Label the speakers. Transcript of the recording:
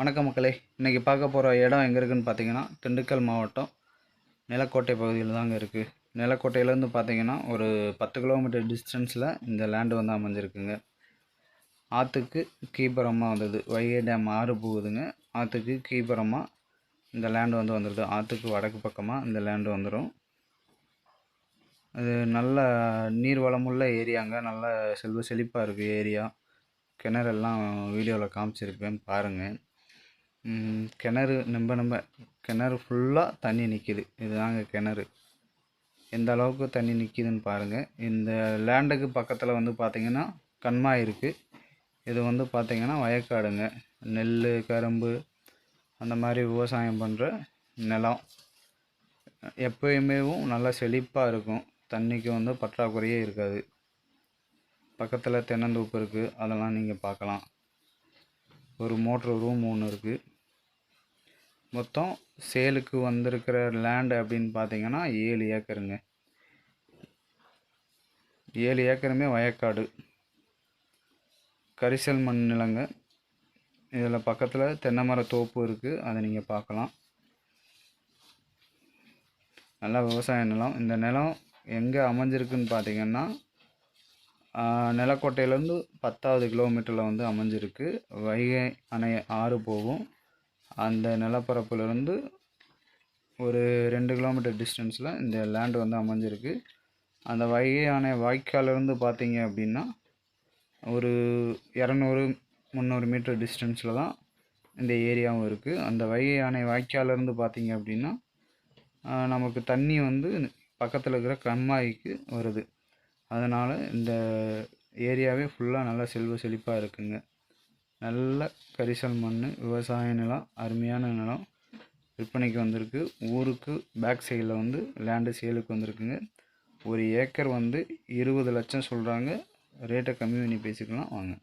Speaker 1: வணக்கம் மக்களே. இன்றைக்கி பார்க்க போகிற இடம் எங்கே இருக்குதுன்னு பார்த்தீங்கன்னா திண்டுக்கல் மாவட்டம் நிலக்கோட்டை பகுதியில் தாங்க இருக்குது நிலக்கோட்டையிலேருந்து பார்த்தீங்கன்னா ஒரு பத்து கிலோமீட்டர் டிஸ்டன்ஸில் இந்த லேண்டு வந்து அமைஞ்சிருக்குங்க. ஆற்றுக்கு கீபரமாக வந்தது. வைகை டேம் ஆறு போகுதுங்க. ஆற்றுக்கு கீபரமாக இந்த லேண்டு வந்து வந்துடுது ஆற்றுக்கு வடக்கு பக்கமாக இந்த லேண்டு வந்துடும் அது நல்ல நீர் வளமுள்ள ஏரியாங்க. நல்ல செல்வ செழிப்பாக இருக்குது ஏரியா. கிணறெல்லாம் வீடியோவில் காமிச்சிருப்பேன். பாருங்கள் கிணறு நம்ப நம்ப கிணறு ஃபுல்லாக தண்ணி நிற்கிது இதுதாங்க கிணறு. எந்த அளவுக்கு தண்ணி நிற்கிதுன்னு பாருங்கள் இந்த லேண்டுக்கு பக்கத்தில் வந்து பார்த்திங்கன்னா கண்மாய் இருக்குது இது வந்து பார்த்திங்கன்னா வயக்காடுங்க. நெல் கரும்பு அந்த மாதிரி விவசாயம் பண்ணுற நிலம். எப்பயுமேவும் நல்லா செழிப்பாக இருக்கும். தண்ணிக்கு வந்து பற்றாக்குறையே இருக்காது. பக்கத்தில் தென்னந்தோப்பு இருக்குது அதெல்லாம் நீங்கள் பார்க்கலாம். ஒரு மோட்ரு ரூம் ஒன்று இருக்குது மொத்தம் சேலுக்கு வந்திருக்கிற லேண்டு அப்படின்னு பார்த்தீங்கன்னா ஏழு ஏக்கருங்க. ஏழு ஏக்கருமே வயக்காடு. கரிசல் மண் நிலங்க. இதில் பக்கத்தில் தென்னை மர தோப்பு இருக்குது அதை நீங்கள் பார்க்கலாம். நல்லா விவசாய நிலம். இந்த நிலம் எங்கே அமைஞ்சிருக்குன்னு பார்த்தீங்கன்னா நிலக்கோட்டையிலேருந்து பத்தாவது கிலோமீட்டரில் வந்து அமைஞ்சிருக்கு. வைகை அணை ஆறு போகும். அந்த நிலப்பரப்புலேருந்து ஒரு ரெண்டு கிலோமீட்டர் டிஸ்டன்ஸில் இந்த லேண்டு வந்து அமைஞ்சிருக்கு. அந்த வைகை அணை வாய்க்காலிருந்து பார்த்தீங்க அப்படின்னா ஒரு இரநூறு முந்நூறு மீட்டர் டிஸ்டன்ஸில் தான் இந்த ஏரியாவும் இருக்குது அந்த வைகை யானை வாய்க்காலிருந்து பார்த்தீங்க அப்படின்னா நமக்கு தண்ணி வந்து பக்கத்தில் இருக்கிற கண்மாய்க்கு வருது. அதனால் இந்த ஏரியாவே ஃபுல்லாக நல்லா செல்வ செழிப்பாக இருக்குங்க. நல்ல கரிசல் மண் விவசாய நிலம் அருமையான நிலம் விற்பனைக்கு வந்திருக்கு. ஊருக்கு பேக் சைடில் வந்து லேண்டு சேலுக்கு வந்திருக்குங்க. ஒரு ஏக்கர் வந்து இருபது லட்சம் சொல்கிறாங்க ரேட்டை கம்மி பண்ணி பேசிக்கலாம். வாங்க.